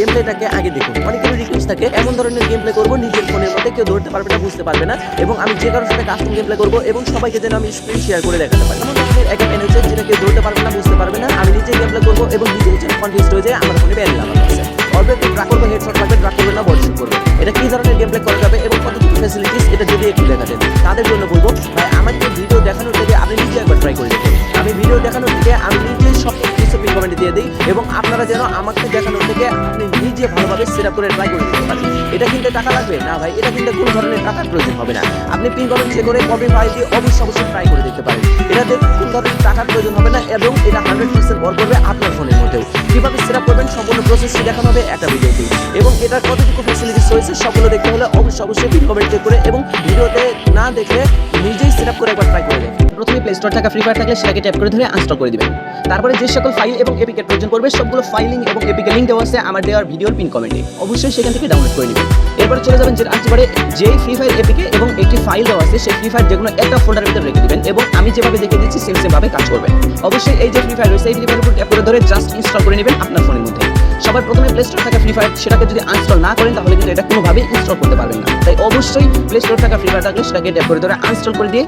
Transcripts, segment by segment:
Game প্লেটাকে আগে দেখুন। অনেকেরই রিকোয়েস্ট থাকে, এমন ধরনের গেম প্লে করব, নিজের ফোনের মধ্যে কেউ ধরতে পারবে না, বুঝতে পারবে না, এবং আমি যে কারোর সাথে কাস্টম গেম প্লে করব এবং সবাইকে যেন আমি স্ক্রিন শেয়ার করে দেখাতে পারি। এমন ধরনের একটা প্যান হচ্ছে যেটা কেউ ধরতে পারবে না, বুঝতে পারবে না, আমি নিজে গেম প্লে করব এবং নিজে নিজের কনফিউজ হয়ে যায় আমার ফোনে ব্যান লাগানো আছে। অল্প একটু ট্রাক করব হেডশট লাগবে ট্রাক করবে না বল করবে। এটা কি ধরনের গেম প্লে করা যাবে এবং কতটুকু ফ্যাসিলিটিস এটা যদি একটু দেখা দেন তাদের জন্য বলব, ভাই আমাকে ভিডিও দেখানোর থেকে আপনি নিজে একবার ট্রাই করে দেখুন। আমি ভিডিও দেখানোর থেকে আমি নিজে সব কিছু পিন দিয়ে দিই, এবং আপনারা যেন আমাকে দেখানোর থেকে নিজে ভালোভাবে সেট করে ট্রাই করে দিতে পারেন এটা কিনতে টাকা লাগবে? না ভাই, এটা কিনতে কোনো ধরনের টাকার প্রয়োজন হবে না। আপনি পিন কমেন্ট চেক করে কপি ফাইল দিয়ে অবশ্যই অবশ্যই ট্রাই করে দেখতে পারেন। এটাতে কোনো ধরনের টাকার প্রয়োজন হবে না এবং এটা হান্ড্রেড পার্সেন্ট ওয়ার্ক করবে আপনার ফোনের মধ্যেও। কীভাবে সেট করবেন সম্পূর্ণ প্রসেসটি দেখানো হবে একটা ভিডিওতে। এবং এটার কতটুকু ফ্যাসিলিটিস রয়েছে সবগুলো দেখতে হলে অবশ্যই অবশ্যই পিন কমেন্ট চেক করে এবং ভিডিওতে না দেখে নিজেই সেট করে একবার ট্রাই করে দেখুন। প্লে স্টোর থাকা ফ্রি ফায়ার থাকলে সেটাকে ট্যাপ করে ধরে আনস্টল করে দিবেন। তারপরে যে সকল ফাইল এবং এপিকের প্রয়োজন পড়বে, সবগুলো ফাইলিং এবং এপিকে লিঙ্ক দেওয়া আছে আমার দেওয়ার ভিডিওর পিন কমেন্টে অবশ্যই সেখান থেকে ডাউনলোড করে নেবেন। এরপরে চলে যাবেন যে আজবারে যেই ফ্রি ফায়ার এপিকে এবং একটি ফাইল দেওয়া আছে, সেই ফ্রি ফায়ার যেগুলো একটা ফোল্ডারের ভিতরে রেখে দিবেন এবং আমি যেভাবে দেখে দিচ্ছি সেম সেম ভাবে কাজ করবেন অবশ্যই এই যে ফ্রি ফায়ার রয়েছে, এই ফ্রি ফায়ার উপর ট্যাপ করে ধরে জাস্ট ইনস্টল করে নেবেন আপনার ফোনের মধ্যে। সবার প্রথমে প্লে স্টোর থাকা ফ্রি ফায়ার সেটাকে যদি আনস্টল না করেন, তাহলে কিন্তু এটা কোনোভাবেই ইনস্টল করতে পারবেন না। তাই অবশ্যই প্লে স্টোর থাকা ফ্রি ফায়ার থাকলে সেটাকে ট্যাপ করে ধরে আনস্টল করে দিয়ে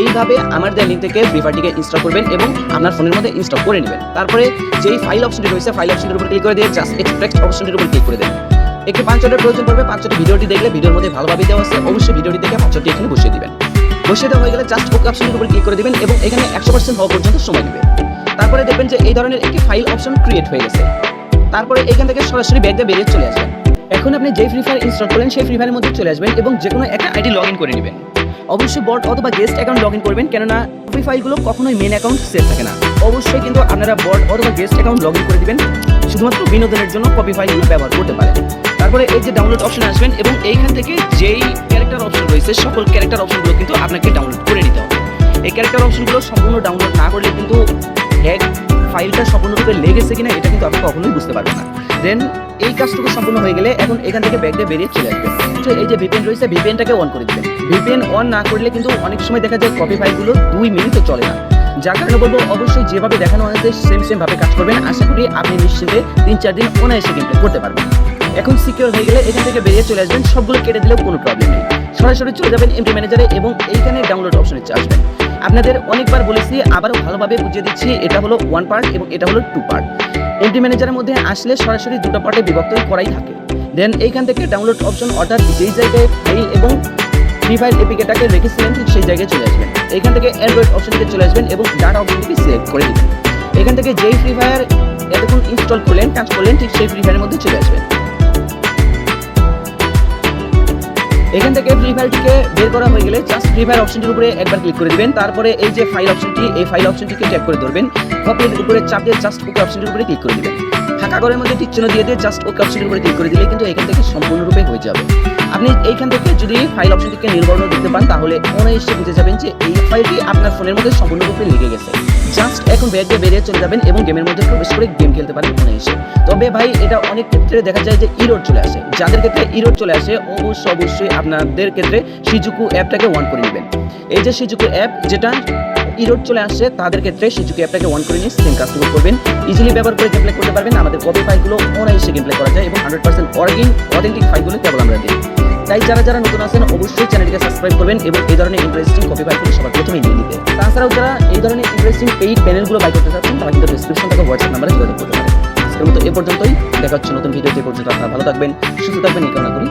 এইভাবে আমার দেওয়া লিঙ্ক থেকে ফ্রি ফায়ারটিকে ইনস্টল করবেন এবং আপনার ফোনের মধ্যে ইনস্টল করে নেবেন। তারপরে যেই ফাইল অপশনটি রয়েছে ফাইল অপশনটির উপর ক্লিক করে দিয়ে জাস্ট এক্সট্রাক্ট অপশনটির উপর ক্লিক করে দেন একটি পাঁচশোটার প্রয়োজন পড়বে পাঁচশোটি ভিডিওটি দেখলে ভিডিওর মধ্যে ভালোভাবে দেওয়া আছে, অবশ্যই ভিডিওটি দেখে পাঁচশোটি এখানে বসিয়ে দিবেন। বসিয়ে দেওয়া হয়ে গেলে জাস্ট ওকে অপশনের উপর ক্লিক করে দিবেন এবং এখানে একশো পার্সেন্ট হওয়া পর্যন্ত সময় নেবে তারপরে দেখবেন যে এই ধরনের একটি ফাইল অপশন ক্রিয়েট হয়ে গেছে। তারপরে এখান থেকে সরাসরি ব্যাগ বেরিয়ে চলে আসবেন। এখন আপনি যে ফ্রি ফায়ার ইনস্টল করলেন, সেই ফ্রি ফায়ারের মধ্যে চলে আসবেন এবং যে কোনো একটা আইডি লগ ইন করে নেবেন। অবশ্যই বট অথবা গেস্ট অ্যাকাউন্ট লগ ইন করবেন, কেননা কপি ফাইলগুলো কখনোই মেন অ্যাকাউন্ট সেভ থাকে না। অবশ্যই কিন্তু আপনারা বট অথবা গেস্ট অ্যাকাউন্ট লগ ইন করে দিবেন, শুধুমাত্র বিনোদনের জন্য কপি ফাইলগুলো ব্যবহার করতে পারেন। তারপরে এই যে ডাউনলোড অপশন আসবেন এবং এইখান থেকে যেই ক্যারেক্টার অপশন রয়েছে, সকল ক্যারেক্টার অপশনগুলো কিন্তু আপনাকে ডাউনলোড করে নিতে হবে। এই ক্যারেক্টার অপশনগুলো সম্পূর্ণ ডাউনলোড না করলে কিন্তু হ্যাক ফাইলটা সম্পূর্ণরূপে লেগেছে কিনা এটা কিন্তু আপনি কখনোই বুঝতে পারবেন না। দেন এই কাজটুকু সম্পূর্ণ হয়ে গেলে এখন এখান থেকে ব্যাগ দিয়ে বেরিয়ে চলে আসবে তো এই যে ভিপিএন রয়েছে ভিপিএনটাকে অন করে দিবেন। ভিপিএন অন না করলে কিন্তু অনেক সময় দেখা যায় কপি ফাইলগুলো দুই মিনিটও চলে না। যার কারণে বলব, অবশ্যই যেভাবে দেখানো হয়েছে সেম সেম ভাবে কাজ করবেন। আশা করি আপনি নিশ্চিন্তে তিন চার দিন অনায়াসে প্লে করতে পারবেন। এখন সিকিউর হয়ে গেলে এখান থেকে বেরিয়ে চলে আসবেন। সবগুলো কেটে দিলেও কোনো প্রবলেম নেই। সরাসরি চলে যাবেন এমপি ম্যানেজারে এবং এইখানে ডাউনলোড অপশনে আসবেন। আপনাদের অনেকবার বলেছি, আবারও ভালোভাবে বুঝিয়ে দিচ্ছি, এটা হলো ওয়ান পার্ট এবং এটা হলো টু পার্ট এমপি ম্যানেজারের মধ্যে আসলে সরাসরি দুটো পার্টে বিভক্ত করাই থাকে। দেন এইখান থেকে ডাউনলোড অপশন অর্থাৎ যেই জায়গায় ফাইল এবং ফ্রি ফায়ার এপিকেটাকে রেখেছিলেন, ঠিক সেই জায়গায় চলে আসবেন। এখান থেকে অ্যান্ড্রয়েড অপশনটিতে চলে আসবেন এবং ডাটা অপশনটিকে সিলেক্ট করে দিবেন। এখান থেকে যেই ফ্রি ফায়ার এতক্ষণ ইনস্টল করলেন, কাজ করলেন, ঠিক সেই ফ্রি ফায়ারের মধ্যে চলে আসবেন। এখান থেকে ফ্রি ফায়ারটিকে বের করা হয়ে গেলে জাস্ট ফ্রি ফায়ার অপশনটির উপরে একবার ক্লিক করে দিবেন। তারপরে এই যে ফাইল অপশনটি এই ফাইল অপশনটিকে ট্যাপ করে ধরবেন। কপির উপরে চাপ দিয়ে জাস্ট ওকে অপশনটির উপরে ক্লিক করে দিবেন। ফাঁকা ঘরের মধ্যে টিক চিহ্ন দিয়ে দিয়ে জাস্ট ওকে অপশনের উপরে ক্লিক করে দিলে কিন্তু এখান থেকে সম্পূর্ণরূপে হয়ে যাবে। আপনি এইখান থেকে যদি ফাইল অপশনটিকে নির্বর্ণ দেখতে পান, তাহলে অনায়াসে বুঝে যাবেন যে এই ফাইলটি আপনার ফোনের মধ্যে সম্পূর্ণরূপে লেগে গেছে। ব্যাগ দিয়ে বেরিয়ে চলে যাবেন এবং গেমের মধ্যে প্রবেশ করে গেম খেলতে পারেন অনায়াসে তবে ভাই, এটা অনেক ক্ষেত্রে দেখা যায় যে ইরোড চলে আসে। যাদের ক্ষেত্রে ইরোড চলে আসে অবশ্যই অবশ্যই আপনাদের ক্ষেত্রে সিজুকু অ্যাপটাকে অন করে নেবেন। এই যে সিজুকু অ্যাপ, যেটা ইরোড চলে আসছে তাদের ক্ষেত্রে সিজুকু অ্যাপটাকে অন করে নিয়ে সেম কাজটুকু করবেন। ইজিলি ব্যবহার করে গেম প্লে করতে পারবেন, আমাদের কপি ফাইলগুলো অনায়াসে গেম প্লে করা যায় এবং হান্ড্রেড পার্সেন্ট অরিজিন অথেন্টিক ফাইলগুলো কেবল আমরা দিই। তাই যারা যারা নতুন আছেন, অবশ্যই চ্যানেলটিকে সাবস্ক্রাইব করবেন এবং এই ধরনের ইন্টারেস্টিং কপি বাইক সবার প্রথমেই নিয়ে নিতে তাছাড়াও যারা এই ধরনের ইন্টারেস্টিং পেইড প্যানেলগুলো বাই করতে চাচ্ছেন, তারা কিন্তু ডিসক্রিপশন থেকে হোয়াটসঅ্যাপ নাম্বারে যোগাযোগ করতে পারেন। আজকের মতো এ পর্যন্তই। দেখা হচ্ছে নতুন ভিডিওতে পর্যন্ত আপনারা ভালো থাকবেন, সুস্থ থাকবেন, এই কামনা করি।